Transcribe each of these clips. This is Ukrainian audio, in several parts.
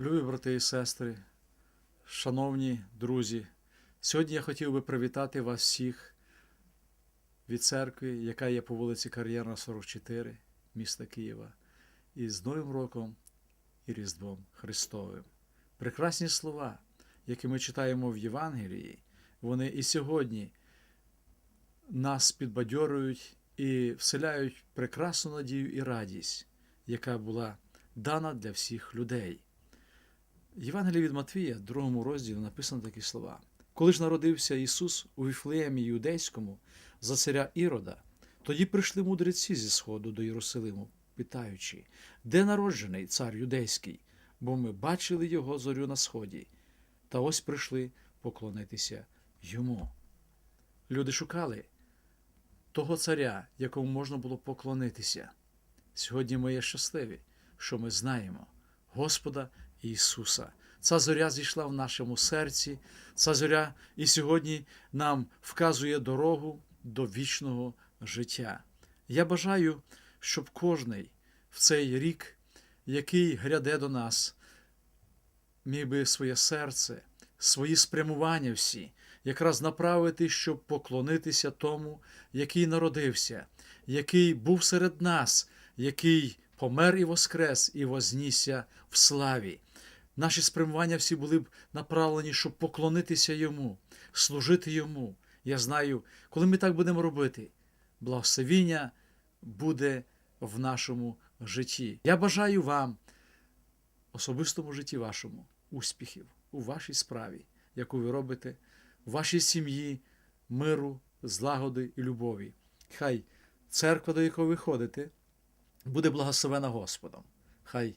Любі брати і сестри, шановні друзі, сьогодні я хотів би привітати вас всіх від церкви, яка є по вулиці Кар'єрна, 44, міста Києва, із Новим роком і Різдвом Христовим. Прекрасні слова, які ми читаємо в Євангелії, вони і сьогодні нас підбадьорюють і вселяють прекрасну надію і радість, яка була дана для всіх людей. Євангелії від Матвія, в другому розділі написано такі слова. Коли ж народився Ісус у Віфлеємі Юдейському за царя Ірода, тоді прийшли мудреці зі сходу до Єрусалиму, питаючи, де народжений цар юдейський, бо ми бачили його зорю на сході, та ось прийшли поклонитися йому. Люди шукали того царя, якому можна було поклонитися. Сьогодні ми є щасливі, що ми знаємо Господа Ісуса. Ця зоря зійшла в нашому серці, ця зоря і сьогодні нам вказує дорогу до вічного життя. Я бажаю, щоб кожний в цей рік, який гряде до нас, міг би своє серце, свої спрямування всі якраз направити, щоб поклонитися тому, який народився, який був серед нас, який помер і воскрес, і вознісся в славі. Наші спрямування всі були б направлені, щоб поклонитися йому, служити йому. Я знаю, коли ми так будемо робити, благословіння буде в нашому житті. Я бажаю вам, особистому житті вашому, успіхів у вашій справі, яку ви робите, в вашій сім'ї, миру, злагоди і любові. Хай церква, до якої ви ходите, буде благословена Господом. Хай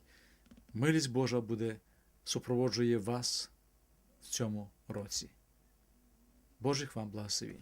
милість Божа буде супроводжує вас в цьому році. Божих вам благословінь.